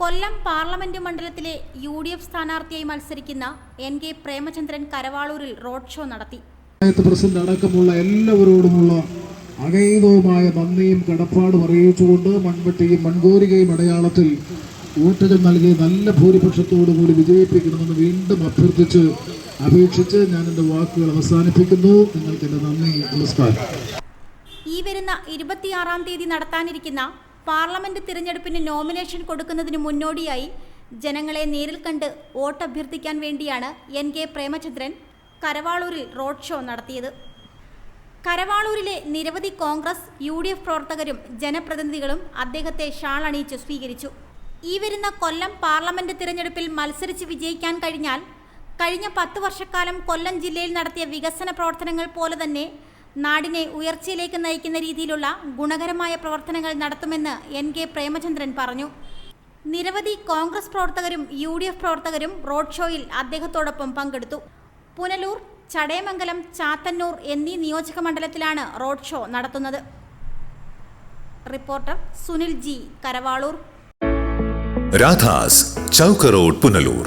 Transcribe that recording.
കൊല്ലം parliament മണ്ഡലത്തിലെ U D F സ്ഥാനാർത്ഥിയായി മത്സരിക്കുന്ന എൻ കെ പ്രേമചന്ദ്രൻ കരവാളൂരിൽ റോഡ് ഷോ നടത്തി. പഞ്ചായത്ത് പ്രസിഡന്റ് അടക്കമുള്ള എല്ലാവരോടുമുള്ള അകൈതവുമായ നന്ദിയും കടപ്പാടും അറിയിച്ചുകൊണ്ട് മൺവെട്ടിയും മൺകോരികയും അടയാളത്തിൽ വോട്ടുകൾ നൽകി നല്ല ഭൂരിപക്ഷത്തോടു കൂടി വിജയിപ്പിക്കണമെന്ന് വീണ്ടും അഭ്യർത്ഥിച്ച് അപേക്ഷിച്ച് ഞാൻ എന്റെ വാക്കുകൾ അവസാനിപ്പിക്കുന്നു. നിങ്ങൾക്ക് എന്റെ നന്ദി നമസ്കാരം. ഈ വരുന്ന ഇരുപത്തിയാറാം തീയതി നടത്താനിരിക്കുന്ന പാർലമെന്റ് തിരഞ്ഞെടുപ്പിന് നോമിനേഷൻ കൊടുക്കുന്നതിന് മുന്നോടിയായി ജനങ്ങളെ നേരിൽ കണ്ട് വോട്ട് അഭ്യർത്ഥിക്കാൻ വേണ്ടിയാണ് എൻ കെ പ്രേമചന്ദ്രൻ കരവാളൂരിൽ റോഡ് ഷോ നടത്തിയത്. കരവാളൂരിലെ നിരവധി കോൺഗ്രസ് യു ഡി എഫ് പ്രവർത്തകരും ജനപ്രതിനിധികളും അദ്ദേഹത്തെ ഷാൾ അണിയിച്ച് സ്വീകരിച്ചു. ഈ വരുന്ന കൊല്ലം പാർലമെന്റ് തിരഞ്ഞെടുപ്പിൽ മത്സരിച്ച് വിജയിക്കാൻ കഴിഞ്ഞാൽ കഴിഞ്ഞ പത്ത് വർഷക്കാലം കൊല്ലം ജില്ലയിൽ നടത്തിയ വികസന പ്രവർത്തനങ്ങൾ പോലെ തന്നെ നാടിനെ ഉയർച്ചയിലേക്ക് നയിക്കുന്ന രീതിയിലുള്ള ഗുണകരമായ പ്രവർത്തനങ്ങൾ നടത്തുമെന്ന് എൻ കെ പ്രേമചന്ദ്രൻ പറഞ്ഞു. നിരവധി കോൺഗ്രസ് പ്രവർത്തകരും യു ഡി എഫ് പ്രവർത്തകരും റോഡ് ഷോയിൽ അദ്ദേഹത്തോടൊപ്പം പങ്കെടുത്തു. പുനലൂർ ചടയമംഗലം ചാത്തന്നൂർ എന്നീ നിയോജക മണ്ഡലത്തിലാണ് റോഡ് ഷോ നടത്തുന്നത്. Reporter Sunil G Karavalur. Radhas ചൗക്കറോഡ് Punalur.